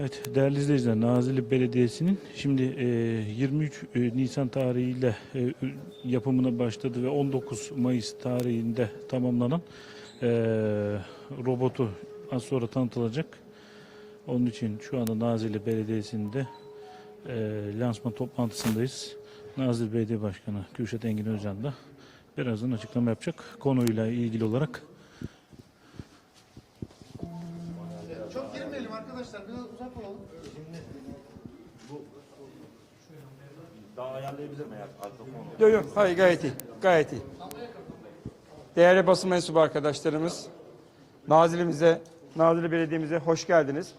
Evet değerli izleyiciler Nazilli Belediyesi'nin şimdi e, 23 e, Nisan tarihiyle e, yapımına başladı ve 19 Mayıs tarihinde tamamlanan e, robotu az sonra tanıtılacak. Onun için şu anda Nazilli Belediyesi'nde e, lansman toplantısındayız. Nazilli Belediye Başkanı Kürşat Engin Özcan da birazdan açıklama yapacak konuyla ilgili olarak. Yok yok hayır gayet iyi. Gayet iyi. Değerli basın mensubu arkadaşlarımız, Nazilimize, Nazilli Belediye'mize hoş geldiniz.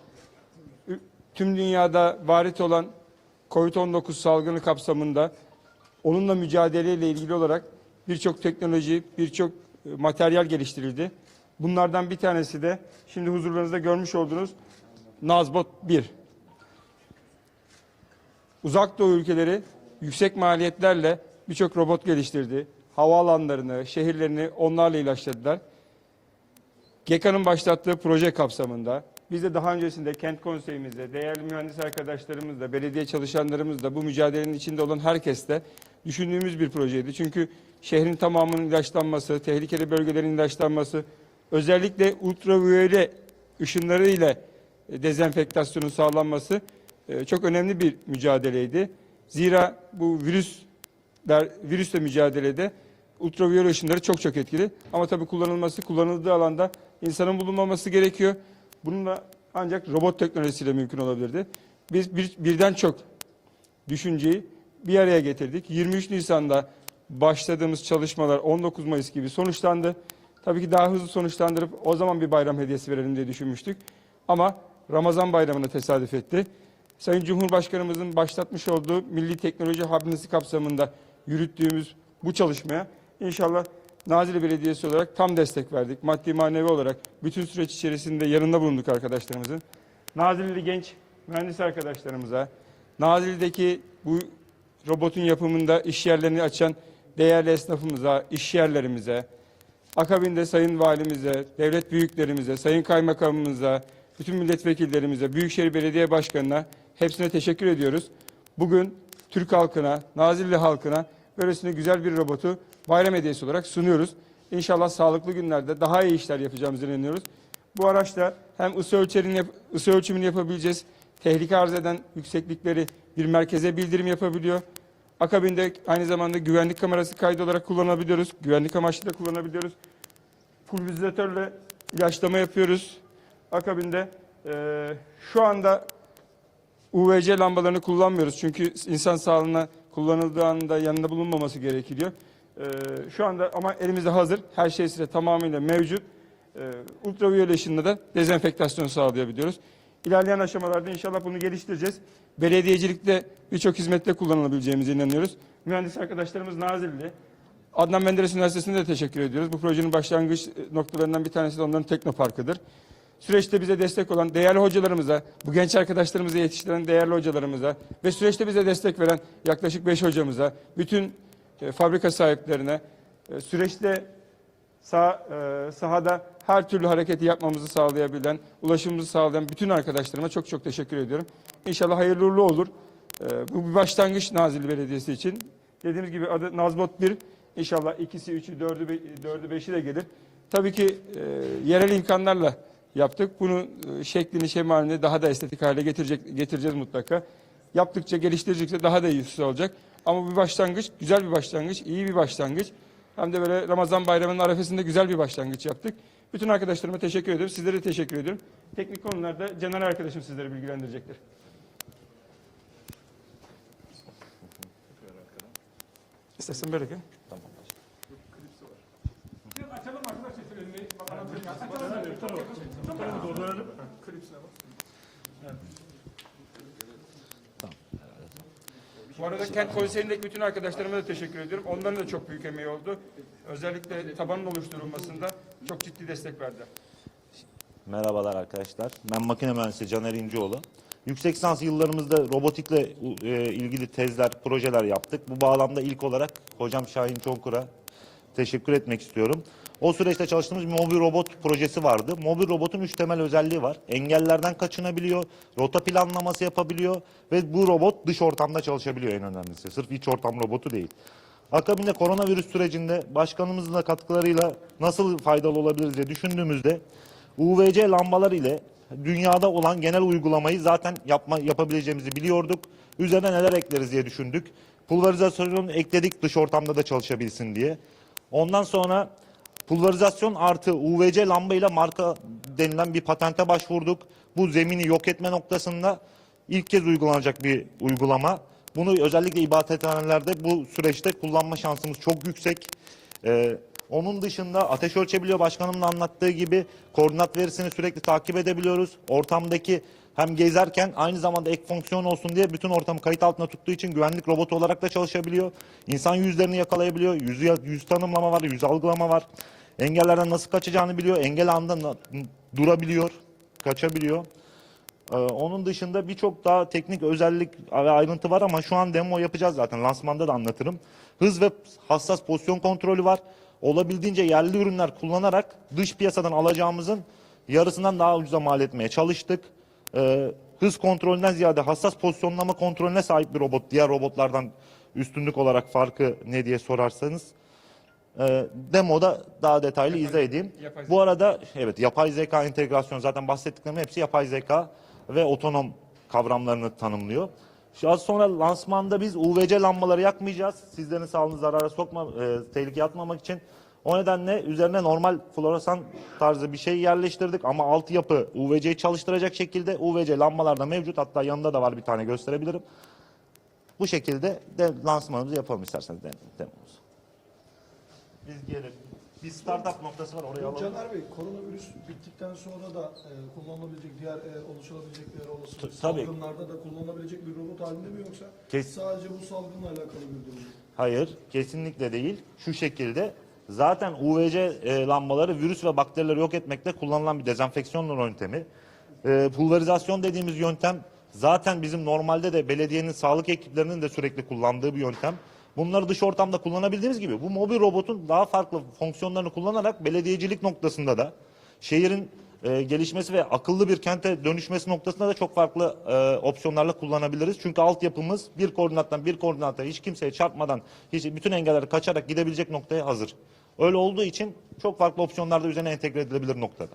Tüm dünyada varit olan COVID-19 salgını kapsamında onunla mücadeleyle ilgili olarak birçok teknoloji, birçok e, materyal geliştirildi. Bunlardan bir tanesi de şimdi huzurlarınızda görmüş olduğunuz Nazbot 1. Uzak Doğu ülkeleri yüksek maliyetlerle birçok robot geliştirdi. Havaalanlarını, şehirlerini onlarla ilaçladılar. GEKA'nın başlattığı proje kapsamında biz de daha öncesinde kent konseyimizde, değerli mühendis arkadaşlarımızla, belediye çalışanlarımızla, bu mücadelenin içinde olan herkesle düşündüğümüz bir projeydi. Çünkü şehrin tamamının ilaçlanması, tehlikeli bölgelerin ilaçlanması, özellikle ultraviyole ışınlarıyla e, dezenfektasyonun sağlanması e, çok önemli bir mücadeleydi. Zira bu virüsler virüsle mücadelede ultraviyole ışınları çok çok etkili. Ama tabii kullanılması, kullanıldığı alanda insanın bulunmaması gerekiyor. Bununla ancak robot teknolojisiyle mümkün olabilirdi. Biz bir, birden çok düşünceyi bir araya getirdik. 23 Nisan'da başladığımız çalışmalar 19 Mayıs gibi sonuçlandı. Tabii ki daha hızlı sonuçlandırıp o zaman bir bayram hediyesi verelim diye düşünmüştük. Ama Ramazan bayramına tesadüf etti. Sayın Cumhurbaşkanımızın başlatmış olduğu Milli Teknoloji Haznesi kapsamında yürüttüğümüz bu çalışmaya inşallah Nazilli Belediyesi olarak tam destek verdik. Maddi manevi olarak bütün süreç içerisinde yanında bulunduk arkadaşlarımızın. Nazilli genç mühendis arkadaşlarımıza, Nazilli'deki bu robotun yapımında iş yerlerini açan değerli esnafımıza, iş yerlerimize, akabinde sayın valimize, devlet büyüklerimize, sayın kaymakamımıza, bütün milletvekillerimize, Büyükşehir Belediye Başkanı'na hepsine teşekkür ediyoruz. Bugün Türk halkına, Nazilli halkına böylesine güzel bir robotu bayram hediyesi olarak sunuyoruz. İnşallah sağlıklı günlerde daha iyi işler yapacağımıza inanıyoruz. Bu araçla hem ısı, ölçerini ısı ölçümünü yapabileceğiz, tehlike arz eden yükseklikleri bir merkeze bildirim yapabiliyor. Akabinde aynı zamanda güvenlik kamerası kaydı olarak kullanabiliyoruz. Güvenlik amaçlı da kullanabiliyoruz. Pulverizatörle ilaçlama yapıyoruz. Akabinde eee, şu anda UVC lambalarını kullanmıyoruz. Çünkü insan sağlığına kullanıldığı anda yanında bulunmaması gerekiyor. Eee, şu anda ama elimizde hazır. Her şey size tamamıyla mevcut. Eee ultraviyole ışınla da dezenfektasyon sağlayabiliyoruz. İlerleyen aşamalarda inşallah bunu geliştireceğiz. Belediyecilikte birçok hizmette kullanılabileceğimize inanıyoruz. Mühendis arkadaşlarımız Nazilli. Adnan Menderes Üniversitesi'ne de teşekkür ediyoruz. Bu projenin başlangıç noktalarından bir tanesi de onların teknoparkıdır. Süreçte bize destek olan değerli hocalarımıza, bu genç arkadaşlarımızı yetiştiren değerli hocalarımıza ve süreçte bize destek veren yaklaşık 5 hocamıza, bütün e, fabrika sahiplerine, e, süreçte sah, e, sahada her türlü hareketi yapmamızı sağlayabilen, ulaşımımızı sağlayan bütün arkadaşlarıma çok çok teşekkür ediyorum. İnşallah hayırlı uğurlu olur. E, bu bir başlangıç Nazilli Belediyesi için. Dediğimiz gibi adı Nazbot 1. İnşallah ikisi, üçü, dördü, dördü, beşi de gelir. Tabii ki e, yerel imkanlarla yaptık. Bunu e, şeklini, şemalini daha da estetik hale getirecek, getireceğiz mutlaka. Yaptıkça, geliştirecekçe daha da iyisi olacak. Ama bir başlangıç, güzel bir başlangıç, iyi bir başlangıç. Hem de böyle Ramazan bayramının arefesinde güzel bir başlangıç yaptık. Bütün arkadaşlarıma teşekkür ediyorum. Sizlere teşekkür ediyorum. Teknik konularda Caner arkadaşım sizleri bilgilendirecektir. İstersen böyle gel. Bu arada kent konseyindeki bütün arkadaşlarıma da teşekkür ediyorum. Onların da çok büyük emeği oldu. Özellikle tabanın oluşturulmasında çok ciddi destek verdiler. Merhabalar arkadaşlar. Ben makine mühendisi Caner İncioğlu. Yüksek lisans yıllarımızda robotikle e, ilgili tezler, projeler yaptık. Bu bağlamda ilk olarak hocam Şahin Çonkur'a teşekkür etmek istiyorum. O süreçte çalıştığımız bir mobil robot projesi vardı. Mobil robotun üç temel özelliği var. Engellerden kaçınabiliyor, rota planlaması yapabiliyor ve bu robot dış ortamda çalışabiliyor en önemlisi. Sırf iç ortam robotu değil. Akabinde koronavirüs sürecinde başkanımızın da katkılarıyla nasıl faydalı olabiliriz diye düşündüğümüzde UVC lambalar ile dünyada olan genel uygulamayı zaten yapma, yapabileceğimizi biliyorduk. Üzerine neler ekleriz diye düşündük. Pulverizasyonu ekledik dış ortamda da çalışabilsin diye. Ondan sonra pulverizasyon artı UVC lamba ile marka denilen bir patente başvurduk. Bu zemini yok etme noktasında ilk kez uygulanacak bir uygulama. Bunu özellikle ibadethanelerde bu süreçte kullanma şansımız çok yüksek. Ee, onun dışında ateş ölçebiliyor başkanımın anlattığı gibi koordinat verisini sürekli takip edebiliyoruz. Ortamdaki hem gezerken aynı zamanda ek fonksiyon olsun diye bütün ortamı kayıt altında tuttuğu için güvenlik robotu olarak da çalışabiliyor. İnsan yüzlerini yakalayabiliyor. Yüz, yüz tanımlama var, yüz algılama var. Engellerden nasıl kaçacağını biliyor. Engel anında durabiliyor, kaçabiliyor. Ee, onun dışında birçok daha teknik özellik ve ayrıntı var ama şu an demo yapacağız zaten. Lansmanda da anlatırım. Hız ve hassas pozisyon kontrolü var. Olabildiğince yerli ürünler kullanarak dış piyasadan alacağımızın yarısından daha ucuza mal etmeye çalıştık. Ee, hız kontrolünden ziyade hassas pozisyonlama kontrolüne sahip bir robot. Diğer robotlardan üstünlük olarak farkı ne diye sorarsanız. Ee, demoda daha detaylı izah edeyim. yapay Bu arada evet yapay zeka entegrasyon zaten bahsettiklerim hepsi yapay zeka ve otonom kavramlarını tanımlıyor. Şu az sonra lansmanda biz UVC lambaları yakmayacağız. Sizlerin sağlığını zarara sokma, e, tehlikeye atmamak için. O nedenle üzerine normal floresan tarzı bir şey yerleştirdik ama altyapı UVC'yi çalıştıracak şekilde UVC lambalar da mevcut. Hatta yanında da var bir tane gösterebilirim. Bu şekilde de lansmanımızı yapalım isterseniz dem- demomuzu. Biz gelelim. Bir startup noktası var oraya alalım. Caner Bey, koronavirüs bittikten sonra da e, kullanılabilecek diğer e, oluşabilecek diğer T- tabii. salgınlarda da kullanılabilecek bir robot halinde mi yoksa Kes- sadece bu salgınla alakalı bir durum mu? Hayır, kesinlikle değil. Şu şekilde zaten UVC e, lambaları virüs ve bakterileri yok etmekte kullanılan bir dezenfeksiyon yöntemi. E, pulverizasyon dediğimiz yöntem zaten bizim normalde de belediyenin sağlık ekiplerinin de sürekli kullandığı bir yöntem. Bunları dış ortamda kullanabildiğimiz gibi bu mobil robotun daha farklı fonksiyonlarını kullanarak belediyecilik noktasında da şehrin e, gelişmesi ve akıllı bir kente dönüşmesi noktasında da çok farklı e, opsiyonlarla kullanabiliriz. Çünkü altyapımız bir koordinattan bir koordinata hiç kimseye çarpmadan hiç bütün engelleri kaçarak gidebilecek noktaya hazır. Öyle olduğu için çok farklı opsiyonlarda üzerine entegre edilebilir noktada.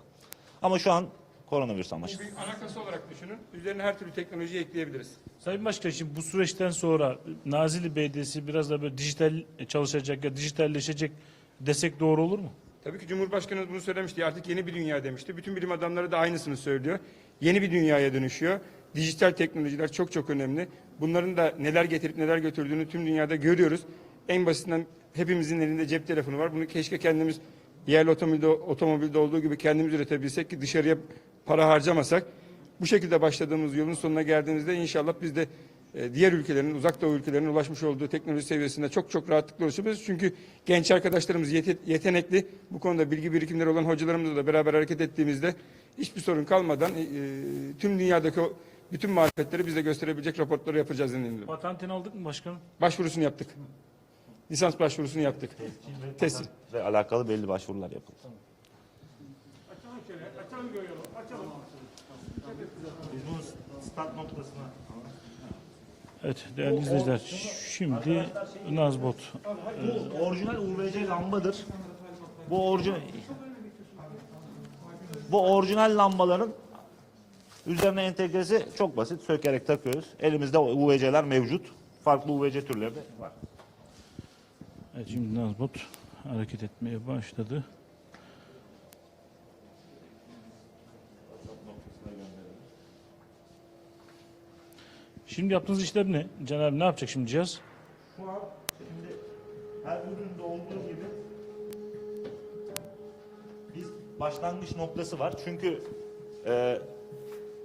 Ama şu an koronavirüs amaçlı. Bir anakası olarak düşünün. Üzerine her türlü teknolojiyi ekleyebiliriz. Sayın Başkan şimdi bu süreçten sonra Nazilli Belediyesi biraz da böyle dijital çalışacak ya dijitalleşecek desek doğru olur mu? Tabii ki Cumhurbaşkanımız bunu söylemişti. Artık yeni bir dünya demişti. Bütün bilim adamları da aynısını söylüyor. Yeni bir dünyaya dönüşüyor. Dijital teknolojiler çok çok önemli. Bunların da neler getirip neler götürdüğünü tüm dünyada görüyoruz. En basitinden hepimizin elinde cep telefonu var. Bunu keşke kendimiz yerli otomobilde, otomobilde olduğu gibi kendimiz üretebilsek ki dışarıya para harcamasak. Bu şekilde başladığımız yolun sonuna geldiğimizde inşallah biz de e, diğer ülkelerin, uzak doğu ülkelerinin ulaşmış olduğu teknoloji seviyesinde çok çok rahatlıkla ulaşabiliriz. Çünkü genç arkadaşlarımız yete- yetenekli, bu konuda bilgi birikimleri olan hocalarımızla da beraber hareket ettiğimizde hiçbir sorun kalmadan e, tüm dünyadaki o bütün marifetleri bize gösterebilecek raportları yapacağız eminim. Patentini aldık mı başkanım? Başvurusunu yaptık. Lisans başvurusunu yaptık. Teslim. Ve alakalı belli başvurular yapıldı. Biz bunu start noktasına Evet değerli izleyiciler şimdi Nazbot Bu orijinal UVC lambadır. Bu orijinal bu orijinal lambaların üzerine entegresi çok basit. Sökerek takıyoruz. Elimizde UVC'ler mevcut. Farklı UVC türleri de var. Evet, şimdi Nazbot hareket etmeye başladı. Şimdi yaptığınız işlem ne? Caner ne yapacak şimdi cihaz? Şu an şimdi her üründe olduğu gibi biz başlangıç noktası var. Çünkü e,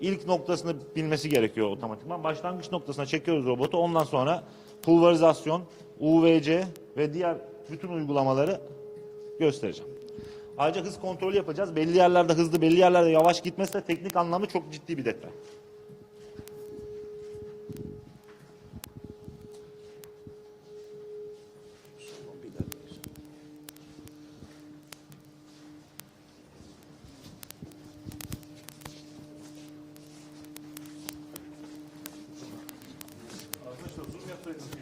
ilk noktasını bilmesi gerekiyor otomatikman. Başlangıç noktasına çekiyoruz robotu. Ondan sonra pulverizasyon, UVC ve diğer bütün uygulamaları göstereceğim. Ayrıca hız kontrolü yapacağız. Belli yerlerde hızlı, belli yerlerde yavaş gitmesi de teknik anlamda çok ciddi bir detay. Thanks.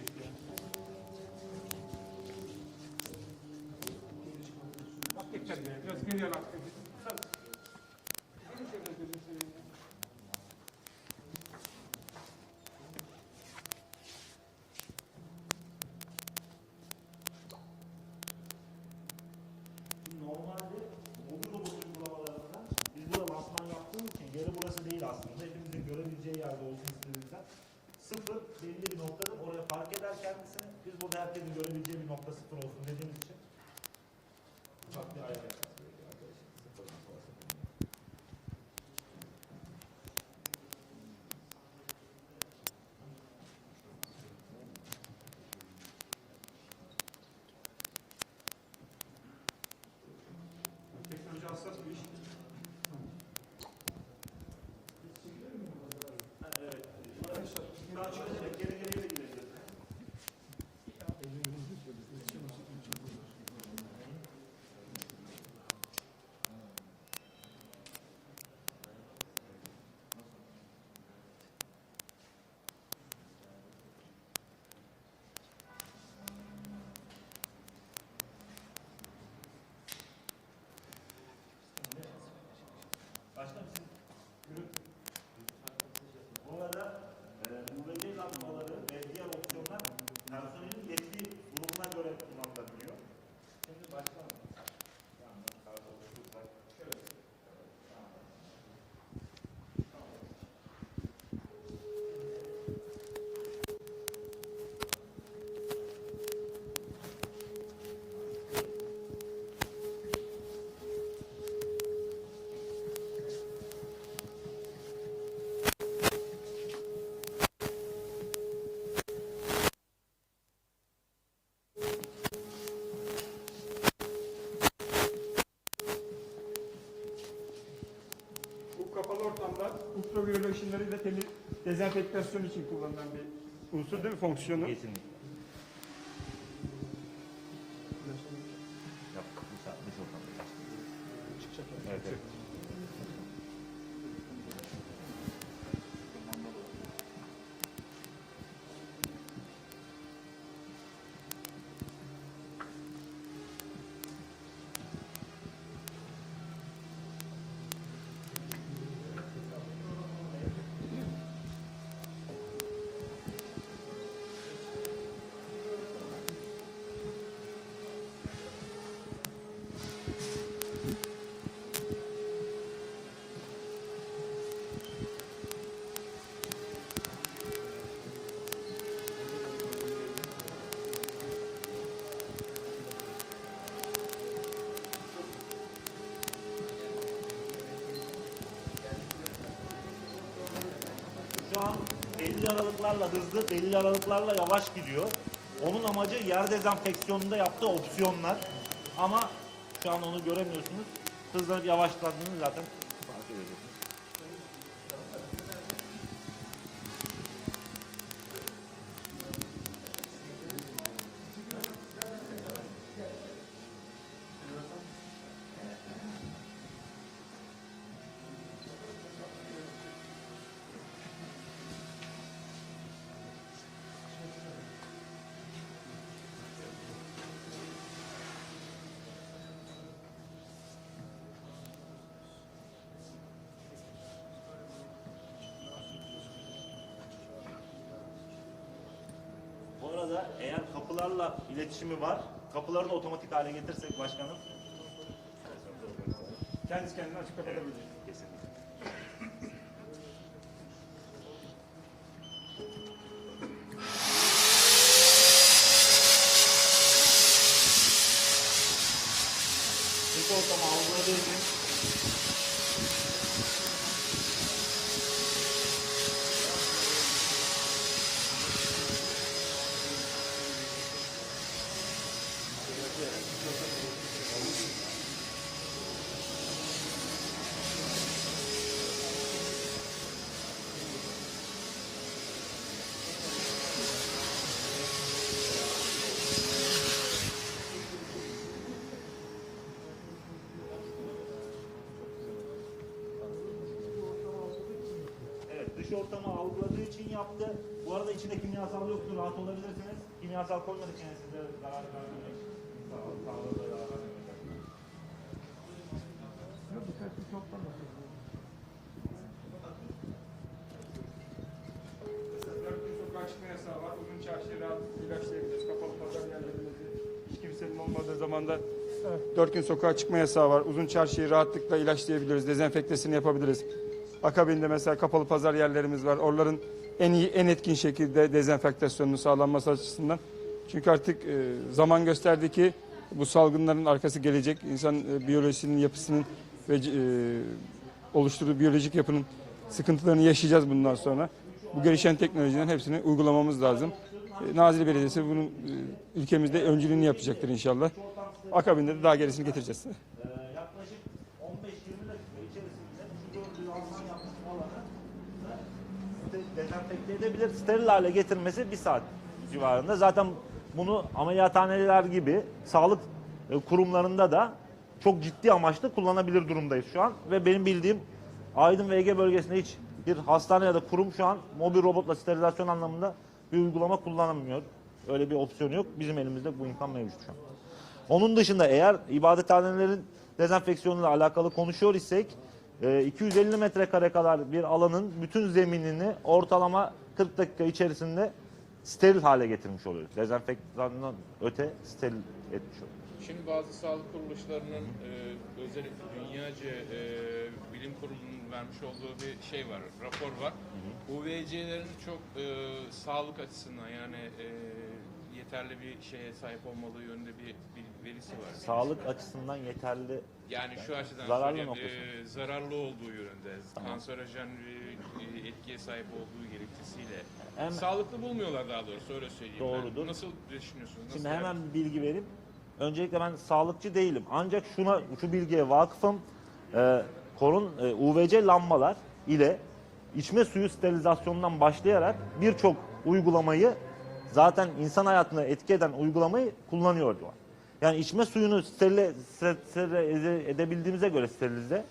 Ultraviyole ışınlarıyla temiz dezenfektasyon için kullanılan bir unsur değil mi fonksiyonu? Kesinlikle. Aralıklarla hızlı, belli aralıklarla yavaş gidiyor. Onun amacı yer dezenfeksiyonunda yaptığı opsiyonlar. Ama şu an onu göremiyorsunuz. Hızlanıp yavaşladığını zaten Arada eğer kapılarla iletişimi var, kapıları da otomatik hale getirsek başkanım. Kendisi kendine açıp kapatabilir. Kesinlikle. Dış ortamı algıladığı için Evet, dış ortamı algıladığı için yaptı. Bu arada içinde kimyasal yoktu, rahat olabilirsiniz. Kimyasal koymadık yani size zarar vermemek. Sağ- Sağlığa zarar vermemek. Dört gün sokağa çıkma yasağı var. Uzun çarşıya ilaçlayabiliriz. Kapalı pazar yerlerinde hiç kimsenin olmadığı zamanda dört gün sokağa çıkma yasağı var. Uzun çarşıyı rahatlıkla ilaçlayabiliriz. Dezenfektesini yapabiliriz. Akabinde mesela kapalı pazar yerlerimiz var. Oraların en iyi, en etkin şekilde dezenfektasyonunun sağlanması açısından. Çünkü artık e, zaman gösterdi ki bu salgınların arkası gelecek. İnsan e, biyolojisinin yapısının ve e, oluşturduğu biyolojik yapının sıkıntılarını yaşayacağız bundan sonra. Bu gelişen teknolojilerin hepsini uygulamamız lazım. Nazilli Belediyesi bunun ülkemizde öncülüğünü yapacaktır inşallah. Akabinde de daha gerisini getireceğiz. yaklaşık 15-20 dakika içerisinde şu gördüğü Alman yapmış olanı dezenfekte edebilir. Steril hale getirmesi bir saat civarında. Zaten bunu ameliyathaneler gibi sağlık e, kurumlarında da çok ciddi amaçlı kullanabilir durumdayız şu an. Ve benim bildiğim Aydın ve Ege bölgesinde hiç bir hastane ya da kurum şu an mobil robotla sterilizasyon anlamında bir uygulama kullanamıyor. Öyle bir opsiyon yok. Bizim elimizde bu imkan mevcut şu an. Onun dışında eğer ibadethanelerin dezenfeksiyonuyla alakalı konuşuyor isek e, 250 metrekare kadar bir alanın bütün zeminini ortalama 40 dakika içerisinde steril hale getirmiş oluyoruz. Dezenfektandan öte steril etmiş oluyoruz. Şimdi bazı sağlık kuruluşlarının e, özellikle dünyaca e, bilim kurulunun vermiş olduğu bir şey var, rapor var. UVC'lerin çok e, sağlık açısından yani e, yeterli bir şeye sahip olmadığı yönünde bir, bir verisi var. Sağlık açısından yeterli Yani şu açıdan Zararlı noktası. e, zararlı olduğu yönünde, kanserojen bir e, etkiye sahip olduğu gerekçesiyle. Hem- Sağlıklı bulmuyorlar daha doğrusu öyle söyleyeyim. ben. Doğrudur. Nasıl düşünüyorsunuz? Nasıl Şimdi hemen bir bilgi vereyim. Öncelikle ben sağlıkçı değilim. Ancak şuna şu bilgiye vakıfım. Ee, korun e, UVC lambalar ile içme suyu sterilizasyonundan başlayarak birçok uygulamayı zaten insan hayatına etki eden uygulamayı kullanıyorlar. Yani içme suyunu sterile, sterilize edebildiğimize göre sterilize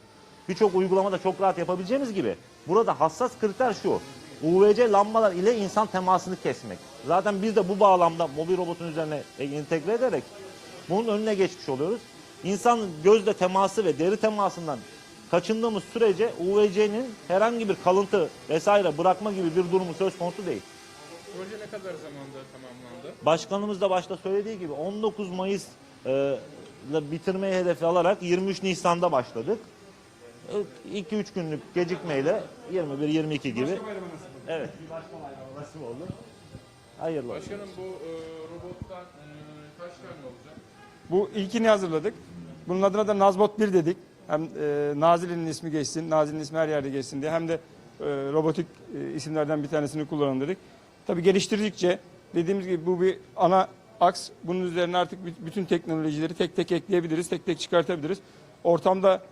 birçok uygulamada çok rahat yapabileceğimiz gibi burada hassas kriter şu. UVC lambalar ile insan temasını kesmek. Zaten biz de bu bağlamda mobil robotun üzerine entegre ederek bunun önüne geçmiş oluyoruz. İnsan gözle teması ve deri temasından kaçındığımız sürece UVC'nin herhangi bir kalıntı vesaire bırakma gibi bir durumu söz konusu değil. Proje ne kadar zamanda tamamlandı? Başkanımız da başta söylediği gibi 19 Mayıs e, ile bitirmeyi hedefi alarak 23 Nisan'da başladık. 2-3 günlük gecikmeyle 21-22 gibi. Evet. Nasip oldu. Hayırlı olsun. Başkanım bu e, robottan e, kaç tane olacak? Bu ilkini hazırladık. Bunun adına da Nazbot 1 dedik. Hem e, Nazilli'nin ismi geçsin, Nazilli'nin ismi her yerde geçsin diye. Hem de e, robotik e, isimlerden bir tanesini kullanalım dedik. Tabii geliştirdikçe dediğimiz gibi bu bir ana aks. Bunun üzerine artık büt- bütün teknolojileri tek tek ekleyebiliriz, tek tek çıkartabiliriz. Ortamda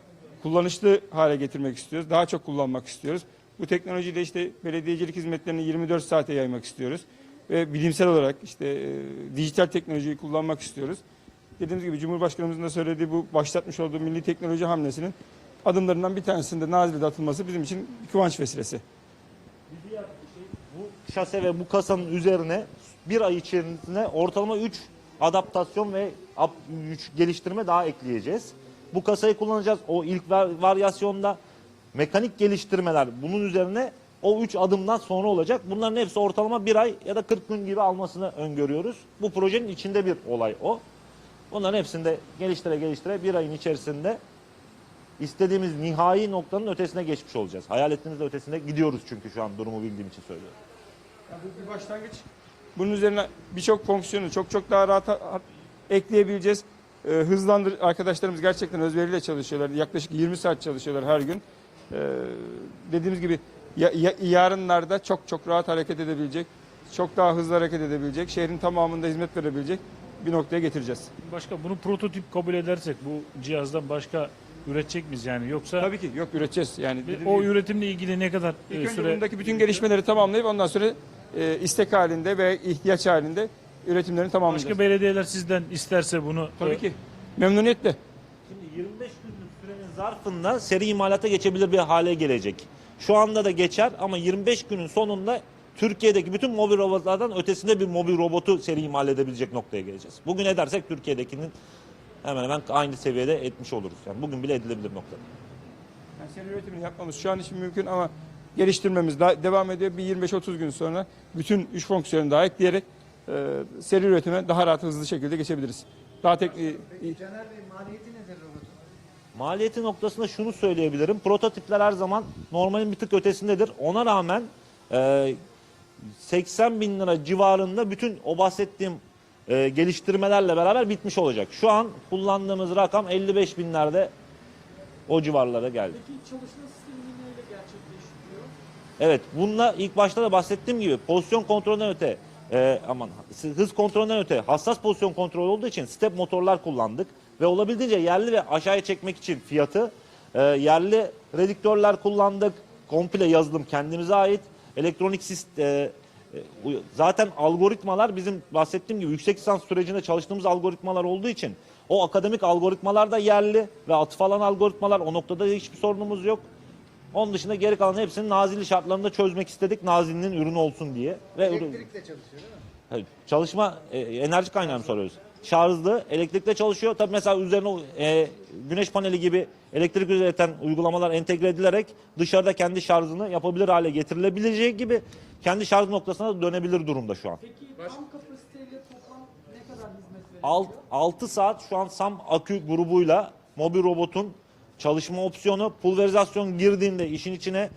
kullanışlı hale getirmek istiyoruz. Daha çok kullanmak istiyoruz. Bu teknolojiyi de işte belediyecilik hizmetlerini 24 saate yaymak istiyoruz. Ve bilimsel olarak işte e, dijital teknolojiyi kullanmak istiyoruz. Dediğimiz gibi Cumhurbaşkanımızın da söylediği bu başlatmış olduğu milli teknoloji hamlesinin adımlarından bir tanesinde Nazilli'de atılması bizim için bir kıvanç vesilesi. Bu şase ve bu kasanın üzerine bir ay içerisinde ortalama 3 adaptasyon ve 3 geliştirme daha ekleyeceğiz. Bu kasayı kullanacağız. O ilk var- varyasyonda mekanik geliştirmeler bunun üzerine o 3 adımdan sonra olacak. Bunların hepsi ortalama bir ay ya da 40 gün gibi almasını öngörüyoruz. Bu projenin içinde bir olay o. Bunların hepsini de geliştire geliştire bir ayın içerisinde istediğimiz nihai noktanın ötesine geçmiş olacağız. Hayal ettiğimizde ötesine gidiyoruz çünkü şu an durumu bildiğim için söylüyorum. Bu bir başlangıç. Bunun üzerine birçok fonksiyonu çok çok daha rahat ha- ekleyebileceğiz. Ee, hızlandır arkadaşlarımız gerçekten özveriyle çalışıyorlar. Yaklaşık 20 saat çalışıyorlar her gün. Ee, dediğimiz gibi ya, ya- yarınlarda çok çok rahat hareket edebilecek, çok daha hızlı hareket edebilecek, şehrin tamamında hizmet verebilecek bir noktaya getireceğiz. Başka bunu prototip kabul edersek bu cihazdan başka üretecek miyiz yani yoksa Tabii ki yok üreteceğiz. Yani o gibi- üretimle ilgili ne kadar İlk e, önce süre bundaki bütün gelişmeleri tamamlayıp ondan sonra e, istek halinde ve ihtiyaç halinde üretimlerini tamamlayacağız. başka belediyeler sizden isterse bunu Tabii e, ki. Memnuniyetle. Şimdi 25 günlük sürenin zarfında seri imalata geçebilir bir hale gelecek. Şu anda da geçer ama 25 günün sonunda Türkiye'deki bütün mobil robotlardan ötesinde bir mobil robotu seri imal edebilecek noktaya geleceğiz. Bugün edersek Türkiye'dekinin hemen hemen aynı seviyede etmiş oluruz. Yani bugün bile edilebilir noktada. Yani seri üretimini yapmamız şu an için mümkün ama geliştirmemiz devam ediyor. Bir 25-30 gün sonra bütün üç fonksiyonu daha ekleyerek e, seri üretime daha rahat hızlı şekilde geçebiliriz. Daha tek, e, Caner Bey maliyeti nedir robotun? Maliyeti noktasında şunu söyleyebilirim. Prototipler her zaman normalin bir tık ötesindedir. Ona rağmen e, 80 bin lira civarında bütün o bahsettiğim e, geliştirmelerle beraber bitmiş olacak. Şu an kullandığımız rakam 55 binlerde o civarlara geldi. Peki çalışma sistemi? Evet bununla ilk başta da bahsettiğim gibi pozisyon kontrolünden öte e, aman hız kontrolünden öte hassas pozisyon kontrolü olduğu için step motorlar kullandık. Ve olabildiğince yerli ve aşağıya çekmek için fiyatı e, yerli redüktörler kullandık. Komple yazılım kendimize ait. Elektronik sistem zaten algoritmalar bizim bahsettiğim gibi yüksek lisans sürecinde çalıştığımız algoritmalar olduğu için o akademik algoritmalar da yerli ve atıf alan algoritmalar o noktada hiçbir sorunumuz yok. Onun dışında geri kalan hepsini nazilli şartlarında çözmek istedik. Nazilli'nin ürünü olsun diye. Ve ürün- Elektrikle çalışıyor değil mi? Çalışma e, enerji kaynağı mı soruyoruz? Şarjlı, elektrikle çalışıyor. Tabii mesela üzerine e, güneş paneli gibi elektrik üreten uygulamalar entegre edilerek dışarıda kendi şarjını yapabilir hale getirilebileceği gibi kendi şarj noktasına da dönebilir durumda şu an. Peki tam kapasiteyle toplam ne kadar hizmet veriyor? 6 saat şu an SAM akü grubuyla mobil robotun çalışma opsiyonu pulverizasyon girdiğinde işin içine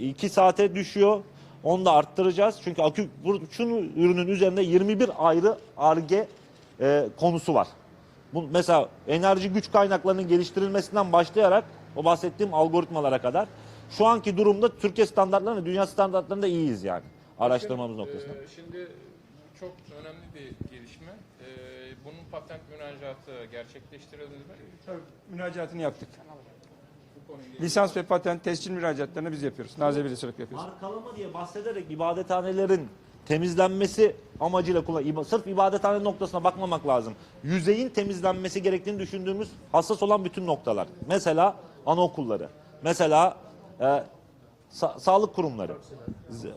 2 saate düşüyor. Onu da arttıracağız. Çünkü akü bu- şunu ürünün üzerinde 21 ayrı ARGE e, konusu var. Bu mesela enerji güç kaynaklarının geliştirilmesinden başlayarak o bahsettiğim algoritmalara kadar şu anki durumda Türkiye standartlarında dünya standartlarında iyiyiz yani araştırmamız noktasında. Ee, şimdi çok önemli bir gelişme. Ee, bunun patent müracaatı gerçekleştirildi mi? Tabii, müracaatını yaptık. Bu konuyla ilgili. Lisans ve patent tescil müracaatlarını biz yapıyoruz. Naze Birliği olarak yapıyoruz. Markalama diye bahsederek ibadethanelerin temizlenmesi amacıyla kullan iba- sırf ibadethane noktasına bakmamak lazım. Yüzeyin temizlenmesi gerektiğini düşündüğümüz hassas olan bütün noktalar. Mesela anaokulları, mesela e, sa- sağlık kurumları.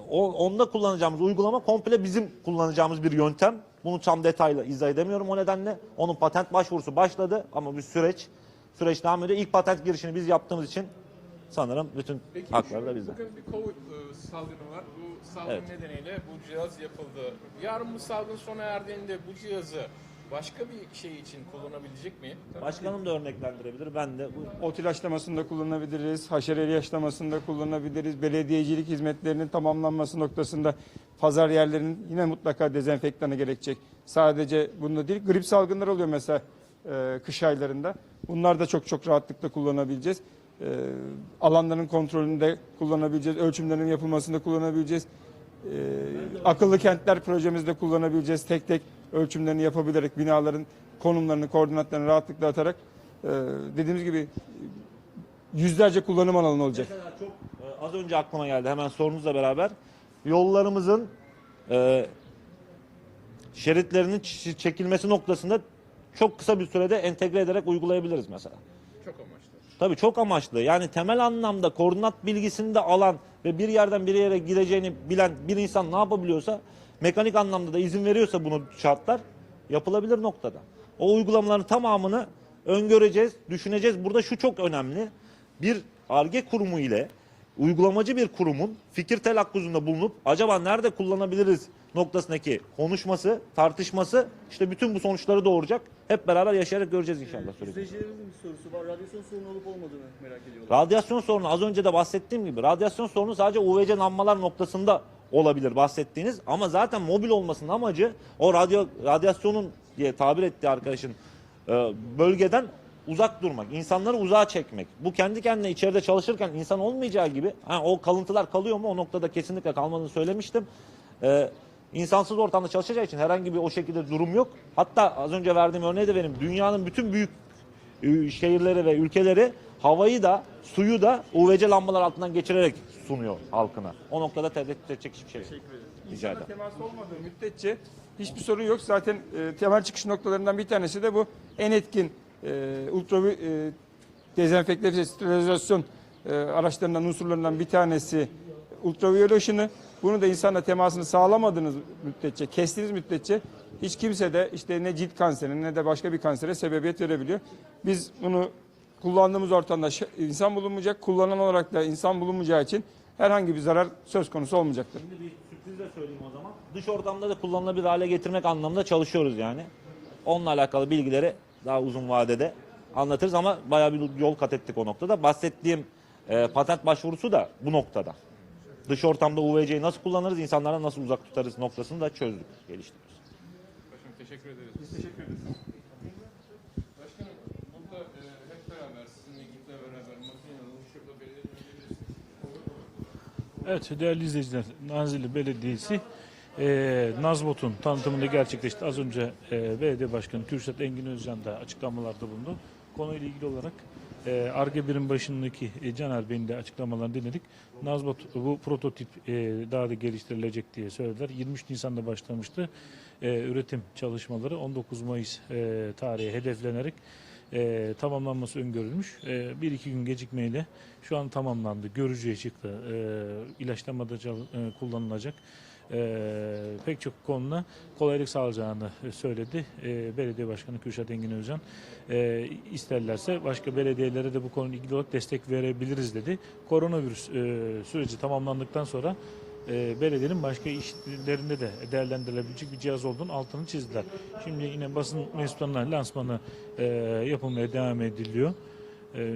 O, onda kullanacağımız uygulama komple bizim kullanacağımız bir yöntem. Bunu tam detaylı izah edemiyorum o nedenle. Onun patent başvurusu başladı ama bir süreç süreç devam ediyor. İlk patent girişini biz yaptığımız için sanırım bütün Peki haklar da bizde. bugün bir Covid e, salgını var. Bu salgın Evet. nedeniyle bu cihaz yapıldı. Yarın bu salgın sona erdiğinde bu cihazı başka bir şey için kullanabilecek miyim? Başkanım da örneklendirebilir. Ben de bu Ot ilaçlamasında kullanabiliriz, haşere ilaçlamasında kullanabiliriz, belediyecilik hizmetlerinin tamamlanması noktasında pazar yerlerinin yine mutlaka dezenfektanı gerekecek. Sadece bunda değil, grip salgınları oluyor mesela e, kış aylarında. Bunlar da çok çok rahatlıkla kullanabileceğiz. E, alanların kontrolünde kullanabileceğiz, ölçümlerin yapılmasında kullanabileceğiz. E, akıllı kentler projemizde kullanabileceğiz. Tek tek ölçümlerini yapabilerek binaların konumlarını, koordinatlarını rahatlıkla atarak e, dediğimiz gibi yüzlerce kullanım alanı olacak. Mesela çok e, az önce aklıma geldi hemen sorunuzla beraber. Yollarımızın e, şeritlerinin çekilmesi noktasında çok kısa bir sürede entegre ederek uygulayabiliriz mesela. Çok amaçlı. Tabii çok amaçlı. Yani temel anlamda koordinat bilgisini de alan ve bir yerden bir yere gideceğini bilen bir insan ne yapabiliyorsa mekanik anlamda da izin veriyorsa bunu şartlar yapılabilir noktada. O uygulamaların tamamını öngöreceğiz, düşüneceğiz. Burada şu çok önemli. Bir ARGE kurumu ile uygulamacı bir kurumun fikir telakkuzunda bulunup acaba nerede kullanabiliriz noktasındaki konuşması, tartışması işte bütün bu sonuçları doğuracak. Hep beraber yaşayarak göreceğiz inşallah süreci. İzleyicilerimizin bir sorusu var. Radyasyon sorunu olup olmadığını merak ediyorlar. Radyasyon sorunu az önce de bahsettiğim gibi radyasyon sorunu sadece UVC nammalar noktasında olabilir bahsettiğiniz ama zaten mobil olmasının amacı o radyo radyasyonun diye tabir ettiği arkadaşın e, bölgeden uzak durmak, insanları uzağa çekmek. Bu kendi kendine içeride çalışırken insan olmayacağı gibi ha, o kalıntılar kalıyor mu? O noktada kesinlikle kalmadığını söylemiştim. E, insansız ortamda çalışacağı için herhangi bir o şekilde durum yok. Hatta az önce verdiğim örneği de vereyim. Dünyanın bütün büyük ü- şehirleri ve ülkeleri havayı da suyu da UVC lambalar altından geçirerek sunuyor halkına. O noktada tereddüt edecek hiçbir şey yok. Rica İnsana ederim. temas olmadığı müddetçe hiçbir sorun yok. Zaten e, temel çıkış noktalarından bir tanesi de bu en etkin e, ultravi e, dezenfekte ve sterilizasyon e, araçlarından unsurlarından bir tanesi ultraviyole ışını. Bunu da insanla temasını sağlamadığınız müddetçe, kestiğiniz müddetçe hiç kimse de işte ne cilt kanserine ne de başka bir kansere sebebiyet verebiliyor. Biz bunu kullandığımız ortamda insan bulunmayacak, kullanan olarak da insan bulunmayacağı için herhangi bir zarar söz konusu olmayacaktır. Şimdi bir sürpriz de söyleyeyim o zaman. Dış ortamda da kullanılabilir hale getirmek anlamında çalışıyoruz yani. Onunla alakalı bilgileri daha uzun vadede anlatırız ama bayağı bir yol kat ettik o noktada. Bahsettiğim e, patent başvurusu da bu noktada. Dış ortamda UVC'yi nasıl kullanırız, insanlara nasıl uzak tutarız noktasını da çözdük, geliştiriyoruz. Başkanım teşekkür ederiz. Biz teşekkür ederiz. Başkanım burada e, hep beraber sizinle ekiple beraber makineleri şurada belediyenin Evet değerli izleyiciler Nazilli Belediyesi e, Nazbot'un tanıtımını gerçekleşti. Az önce e, Belediye Başkanı Kürşat Engin Özcan da açıklamalarda bulundu. Konuyla ilgili olarak e, ARGE birim başındaki e, Caner Bey'in de açıklamalarını dinledik. Nazbot bu prototip e, daha da geliştirilecek diye söylediler. 23 Nisan'da başlamıştı e, üretim çalışmaları 19 Mayıs e, tarihi hedeflenerek e, tamamlanması öngörülmüş. E, bir iki gün gecikmeyle şu an tamamlandı. Görücüye çıktı. E, ilaçlamada e, kullanılacak. E, pek çok konuda kolaylık sağlayacağını söyledi. E, Belediye Başkanı Kürşat Engin Özcan. E, isterlerse başka belediyelere de bu konuyla ilgili olarak destek verebiliriz dedi. Koronavirüs e, süreci tamamlandıktan sonra e, belediyenin başka işlerinde de değerlendirilebilecek bir cihaz olduğunu altını çizdiler. Şimdi yine basın mensuplarına lansmanı e, yapılmaya devam ediliyor. E,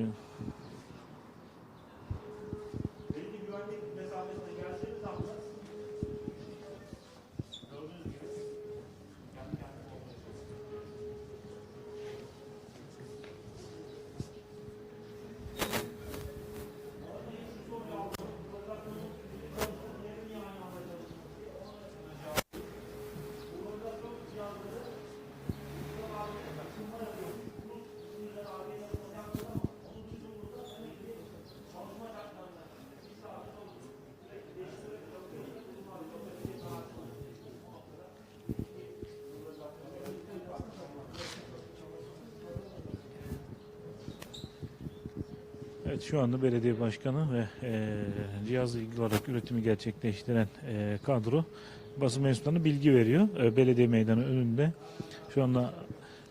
Evet şu anda belediye başkanı ve e, cihazla ilgili olarak üretimi gerçekleştiren e, kadro basın mensuplarına bilgi veriyor. E, belediye meydanı önünde şu anda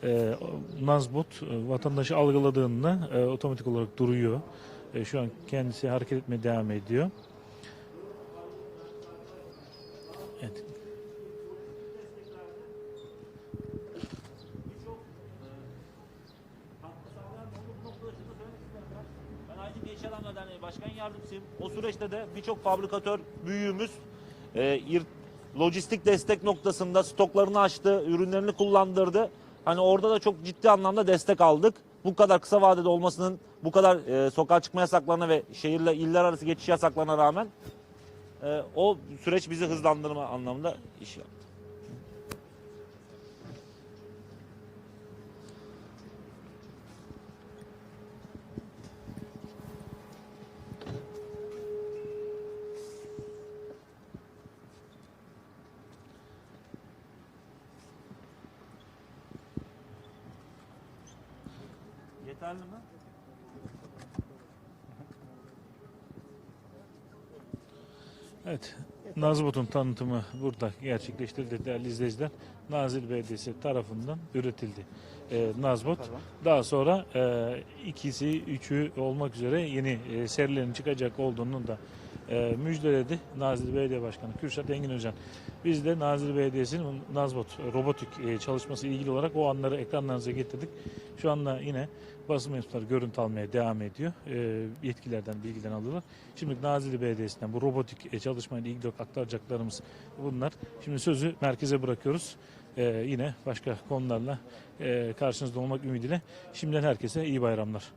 e, Nazbot e, vatandaşı algıladığında e, otomatik olarak duruyor. E, şu an kendisi hareket etmeye devam ediyor. Evet. Ben Aydın Gençler Derneği Başkan Yardımcısıyım. O süreçte de birçok fabrikatör büyüğümüz e, lojistik destek noktasında stoklarını açtı, ürünlerini kullandırdı. Hani orada da çok ciddi anlamda destek aldık. Bu kadar kısa vadede olmasının, bu kadar e, sokağa çıkma yasaklarına ve şehirle iller arası geçiş yasaklarına rağmen e, o süreç bizi hızlandırma anlamında iş yaptı. Evet. Nazbot'un tanıtımı burada gerçekleştirildi değerli izleyiciler. Nazilli Belediyesi tarafından üretildi. Ee, Nazbot. Daha sonra e, ikisi, üçü olmak üzere yeni e, serilerin çıkacak olduğunu da e, müjdeledi Nazilli Belediye Başkanı Kürşat Engin Özcan. Biz de Nazilli Belediyesi'nin Nazbot robotik e, çalışması ilgili olarak o anları ekranlarınıza getirdik. Şu anda yine basın mensupları görüntü almaya devam ediyor. E, yetkililerden bilgiden alıyorlar. Şimdi Nazilli Belediyesi'nden bu robotik e, çalışmayla ilgili aktaracaklarımız bunlar. Şimdi sözü merkeze bırakıyoruz. E, yine başka konularla e, karşınızda olmak ümidiyle. Şimdiden herkese iyi bayramlar.